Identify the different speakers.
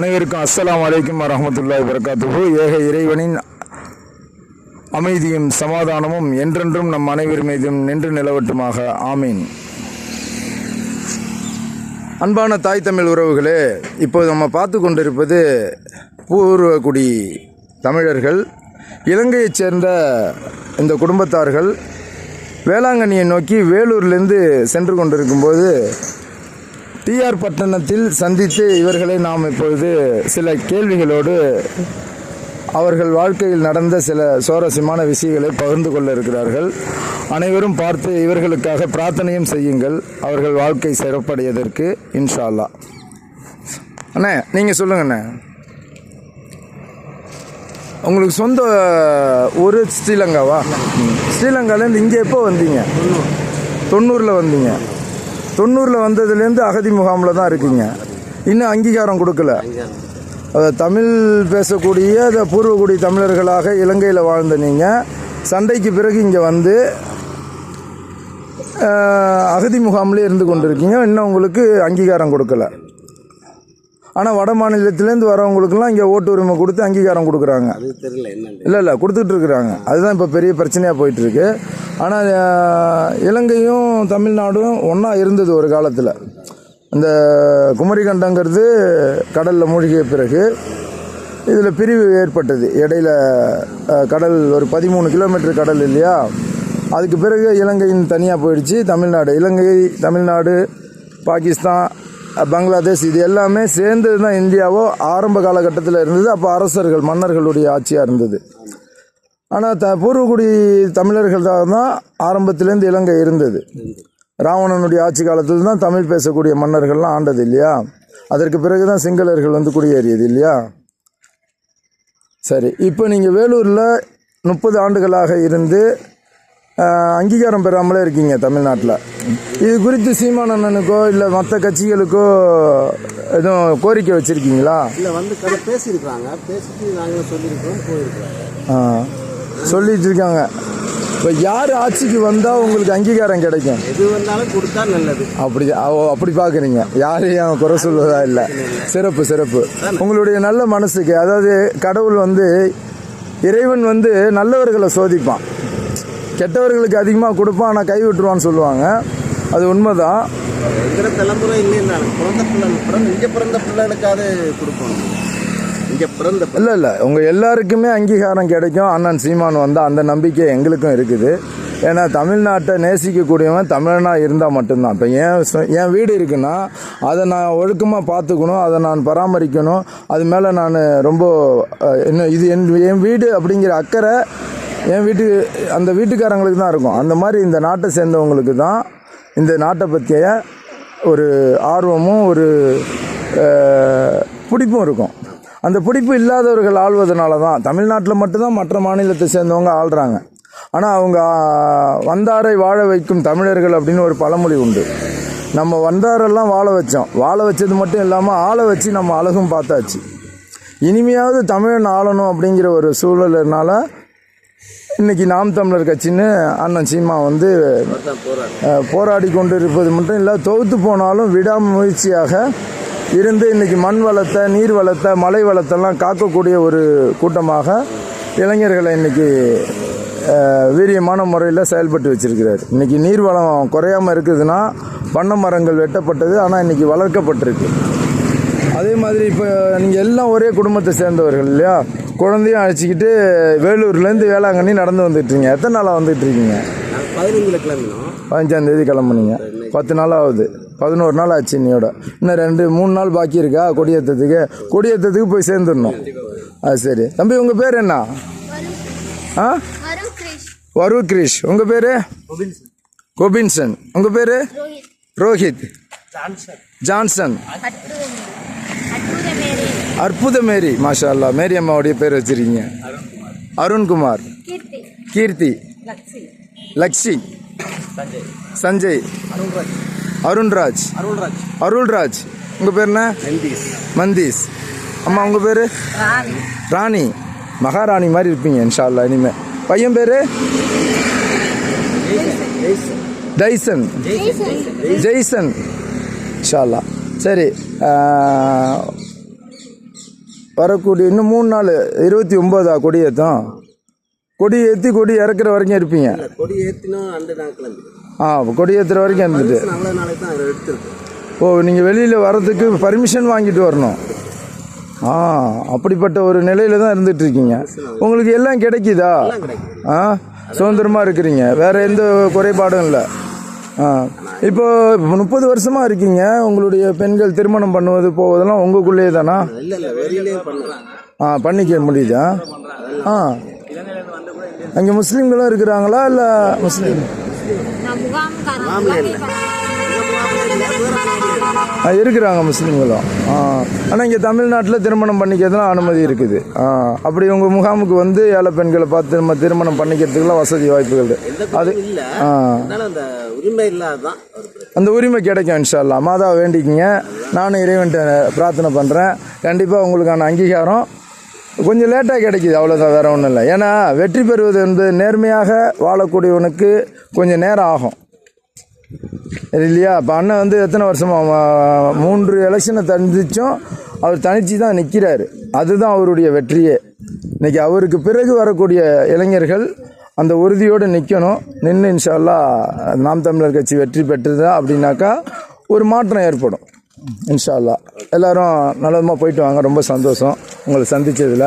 Speaker 1: அனைவருக்கும் அஸ்லாம் அலைக்கும் வரஹ்மத்துல்லாஹி வரகாத்துஹு ஏக இறைவனின் அமைதியும் சமாதானமும் என்றென்றும் நம் அனைவர் மீதும் நின்று நிலவட்டுமாக. ஆமீன். அன்பான தாய் தமிழ் உறவுகளே இப்போது நம்ம பார்த்து கொண்டிருப்பது பூர்வகுடி தமிழர்கள் இலங்கையைச் சேர்ந்த இந்த குடும்பத்தார்கள் வேளாங்கண்ணியை நோக்கி வேலூர்லேருந்து சென்று கொண்டிருக்கும்போது டிஆர் பட்டணத்தில் சந்தித்து இவர்களை நாம் இப்பொழுது சில கேள்விகளோடு அவர்கள் வாழ்க்கையில் நடந்த சில சுவாரஸ்யமான விஷயங்களை பகிர்ந்து கொள்ள இருக்கிறார்கள். அனைவரும் பார்த்து இவர்களுக்காக பிரார்த்தனையும் செய்யுங்கள். அவர்கள் வாழ்க்கை சிறப்படையதற்கு இன்ஷா அல்லா அண்ணே நீங்கள் சொல்லுங்கண்ணே உங்களுக்கு சொந்த ஊர் ஸ்ரீலங்காவா? ஸ்ரீலங்காலேருந்து இங்கே எப்போ வந்தீங்க? தொண்ணூறில் வந்தீங்க. தொண்ணூறில் வந்ததுலேருந்து அகதி முகாமில் தான் இருக்கீங்க. இன்னும் அங்கீகாரம் கொடுக்கல. தமிழ் பேசக்கூடிய பூர்வகுடி தமிழர்களாக இலங்கையில் வாழ்ந்த நீங்கள் சண்டைக்கு பிறகு இங்கே வந்து அகதி முகாம்லேயே இருந்து கொண்டிருக்கீங்க. இன்னும் உங்களுக்கு அங்கீகாரம் கொடுக்கல. ஆனால் வட மாநிலத்திலேருந்து வரவங்களுக்கெல்லாம் இங்கே ஓட்டு உரிமை கொடுத்து அங்கீகாரம் கொடுக்குறாங்க. இல்லை இல்லை கொடுத்துட்டு இருக்கிறாங்க. அதுதான் இப்போ பெரிய பிரச்சனையாக போயிட்டு இருக்கு ஆனால் இலங்கையும் தமிழ்நாடும் ஒன்றா இருந்தது ஒரு காலத்தில். இந்த குமரிக்கண்டங்கிறது கடலில் மூழ்கிய பிறகு இதில் பிரிவு ஏற்பட்டது. இடையில கடல் ஒரு பதிமூணு கிலோமீட்டர் கடல் இல்லையா? அதுக்கு பிறகு இலங்கையின் தனியாக போயிடுச்சு. தமிழ்நாடு இலங்கை தமிழ்நாடு பாகிஸ்தான் பங்களாதேஷ் இது எல்லாமே சேர்ந்தது தான் இந்தியாவோ ஆரம்ப காலகட்டத்தில் இருந்தது அப்போ அரசர்கள் மன்னர்களுடைய ஆட்சியாக இருந்தது. ஆனால் த பூர்வகுடி தமிழர்கள் தான் தான் ஆரம்பத்திலேருந்து இலங்கை இருந்தது. ராவணனுடைய ஆட்சி காலத்தில் தான் தமிழ் பேசக்கூடிய மன்னர்கள்லாம் ஆண்டது இல்லையா? அதற்கு பிறகு தான் சிங்களர்கள் வந்து குடியேறியது இல்லையா? சரி இப்போ நீங்கள் வேலூரில் முப்பது ஆண்டுகளாக இருந்து அங்கீகாரம் பெறாமலே இருக்கீங்க தமிழ்நாட்டில். இது குறித்து சீமான் அண்ணனுக்கோ இல்லை மற்ற கட்சிகளுக்கோ எதுவும் கோரிக்கை வச்சுருக்கீங்களா?
Speaker 2: இல்லை வந்து கதை பேசியிருக்கிறாங்க. பேசிட்டு நாங்களும் சொல்லியிருக்கிறோம் போயிருக்கிறோம்.
Speaker 1: ஆ சொல்லிட்டு இருக்காங்க இப்போ யார் ஆட்சிக்கு வந்தால் உங்களுக்கு அங்கீகாரம் கிடைக்கும்?
Speaker 2: எது வந்தாலும் கொடுத்தா நல்லது.
Speaker 1: அப்படி ஓ, அப்படி பார்க்குறீங்க யாரையும் குறை சொல்வதா இல்லை. சிறப்பு சிறப்பு. உங்களுடைய நல்ல மனசுக்கு அதாவது கடவுள் வந்து இறைவன் வந்து நல்லவர்களை சோதிப்பான். கெட்டவர்களுக்கு அதிகமாக கொடுப்பான் ஆனால் கை விட்டுருவான்னு சொல்லுவாங்க. அது உண்மைதான்.
Speaker 2: இருக்கிற தலைமுறை இல்லைன்னாலும் பிறந்த பிள்ளை பிறந்த இங்கே பிறந்த பிள்ளைகளுக்காவது கொடுக்கணும் இங்கே பிறந்த
Speaker 1: இல்லை இல்லை. உங்கள் எல்லாருக்குமே அங்கீகாரம் கிடைக்கும். அண்ணன் சீமான் வந்தால் அந்த நம்பிக்கை எங்களுக்கும் இருக்குது. ஏன்னா தமிழ்நாட்டை நேசிக்கக்கூடியவன் தமிழனாக இருந்தால் மட்டும்தான். இப்போ என் சொ- என் வீடு இருக்குன்னா அதை நான் ஒழுக்கமாக பார்த்துக்கணும் அதை நான் பராமரிக்கணும். அது மேலே நான் ரொம்ப இன்னும் இது என் என் வீடு அப்படிங்கிற அக்கறை என் வீட்டு அந்த வீட்டுக்காரங்களுக்கு தான் இருக்கும். அந்த மாதிரி இந்த நாட்டை சேர்ந்தவங்களுக்கு தான் இந்த நாட்டை பற்றிய ஒரு ஆர்வமும் ஒரு பிடிப்பும் இருக்கும். அந்த பிடிப்பு இல்லாதவர்கள் ஆள்வதனால தான் தமிழ்நாட்டில் மட்டும்தான் மற்ற மாநிலத்தை சேர்ந்தவங்க ஆள்றாங்க. ஆனால் அவங்க வந்தாரை வாழ வைக்கும் தமிழர்கள் அப்படின்னு ஒரு பழமொழி உண்டு. நம்ம வந்தாரெல்லாம் வாழ வச்சோம். வாழ வச்சது மட்டும் இல்லாமல் ஆள வச்சு நம்ம அழகும் பார்த்தாச்சு. இனிமையாவது தமிழன் ஆளணும் அப்படிங்கிற ஒரு சூழல்னால இன்னைக்கு நாம் தமிழர் கட்சின்னு அண்ணன் சீமா வந்து போராடி கொண்டு இருப்பது மட்டும் இல்லை தொகுத்து போனாலும் விடாமுயற்சியாக இருந்து இன்னைக்கு மண் வளத்தை நீர் வளத்தை மலை வளத்தெல்லாம் காக்கக்கூடிய ஒரு கூட்டமாக இளைஞர்களை இன்னைக்கு வீரியமான முறையில் செயல்பட்டு வச்சிருக்கிறார். இன்னைக்கு நீர் வளம் குறையாம இருக்குதுன்னா பண்ண மரங்கள் வெட்டப்பட்டது ஆனால் இன்னைக்கு வளர்க்கப்பட்டிருக்கு. அதே மாதிரி இப்போ நீங்கள் எல்லாம் ஒரே குடும்பத்தை சேர்ந்தவர்கள் இல்லையா? குழந்தையும் அழைச்சிக்கிட்டு வேலூர்லேருந்து வேளாங்கண்ணி நடந்து வந்துட்டுருங்க. எத்தனை நாளாக வந்துட்டு இருக்கீங்க
Speaker 2: நாங்கள் பதினஞ்சில் கிளம்பினோம்.
Speaker 1: பதினஞ்சாம் தேதி கிளம்புனீங்க. பத்து நாள் ஆகுது. பதினோரு நாள் ஆச்சு இன்னையோட. இன்னும் ரெண்டு மூணு நாள் பாக்கி இருக்கா? கொடியேற்றத்துக்கு. கொடியேற்றத்துக்கு போய் சேர்ந்துடணும். அது சரி. தம்பி உங்கள் பேர் என்ன? ஆ? வரு கிரிஷ் உங்கள் பேர்? கோபின்சன். உங்கள் பேர்?
Speaker 3: ரோஹித்.
Speaker 1: ரோஹித். ஜான்சன்.
Speaker 3: அற்புத மேரி
Speaker 1: மாஷா அல்லா மேரி அம்மாவுடைய பேர் வச்சிருக்கீங்க. அருண்குமார்.
Speaker 3: கீர்த்தி.
Speaker 1: கீர்த்தி.
Speaker 3: லக்ஷி
Speaker 1: லக்ஷி சஞ்சய். அருண்ராஜ்.
Speaker 2: அருள்ராஜ்.
Speaker 1: அருள்ராஜ். உங்கள் பேர் என்ன? மந்தீஸ் அம்மா உங்கள் பேர்?
Speaker 3: ராணி.
Speaker 1: ராணி. மகாராணி மாதிரி இருப்பீங்க இன்ஷா அல்லா இனிமே. பையன் பேர்? Tyson Jayson. இன்ஷா அல்லா சரி வரக்கூடிய இன்னும் மூணு நாள் இருபத்தி ஒம்போதா கொடியேற்றம் கொடி ஏற்றி கொடி இறக்குற வரைக்கும் இருப்பீங்க.
Speaker 2: கொடி கிளம்பிடுவேன்
Speaker 1: ஆ கொடி ஏற்றுற வரைக்கும் இருந்துட்டு. ஓ நீங்கள் வெளியில் வர்றதுக்கு பர்மிஷன் வாங்கிட்டு வரணும். ஆ அப்படிப்பட்ட ஒரு நிலையில தான் இருந்துட்டு இருக்கீங்க. உங்களுக்கு எல்லாம் கிடைக்குதா? ஆ சுதந்திரமாக இருக்கிறீங்க. வேற எந்த குறைபாடும் இல்லை. இப்போ முப்பது வருஷமா இருக்கீங்க. உங்களுடைய பெண்கள் திருமணம் பண்ணுவது போவதெல்லாம் உங்களுக்குள்ளேயே தானா ஆ பண்ணிக்க முடியுதா? ஆ. அங்கே முஸ்லீம்களும் இருக்கிறாங்களா? இல்லை முஸ்லீம்? இருக்கிறாங்க முஸ்லீம்களும். ஆ ஆனால் இங்கே தமிழ்நாட்டில் திருமணம் பண்ணிக்கிறதுலாம் அனுமதி இருக்குது. ஆ அப்படி உங்கள் முகாமுக்கு வந்து ஏழை பெண்களை பார்த்து நம்ம திருமணம் பண்ணிக்கிறதுக்குலாம் வசதி வாய்ப்புகள் அது
Speaker 2: அந்த உரிமை
Speaker 1: அந்த கிடைக்கும் இன்ஷால்லா மாதா வேண்டிக்கிங்க. நானும் இறைவன்ட்ட பிரார்த்தனை பண்ணுறேன் கண்டிப்பாக உங்களுக்கான அங்கீகாரம் கொஞ்சம் லேட்டாக கிடைக்குது. அவ்வளோதான் வேற ஒன்றும் இல்லை. ஏன்னா வெற்றி பெறுவது என்பது நேர்மையாக வாழக்கூடியவனுக்கு கொஞ்சம் நேரம் ஆகும். இல்லையா? இப்போ அண்ணன் வந்து எத்தனை வருஷமாக மூன்று எலெக்ஷனை தந்திச்சும் அவர் தனிச்சு தான் நிற்கிறாரு அதுதான் அவருடைய வெற்றியே. இன்றைக்கி அவருக்கு பிறகு வரக்கூடிய இளைஞர்கள் அந்த உறுதியோடு நிற்கணும் நின்று இன்ஷால்லா நாம் தமிழர் கட்சி வெற்றி பெற்றதா அப்படின்னாக்கா ஒரு மாற்றம் ஏற்படும். இன்ஷால்லா. எல்லோரும் எல்லாரும் நல்லதமாக போயிட்டு வாங்க. ரொம்ப சந்தோஷம். உங்களை சந்தித்ததில்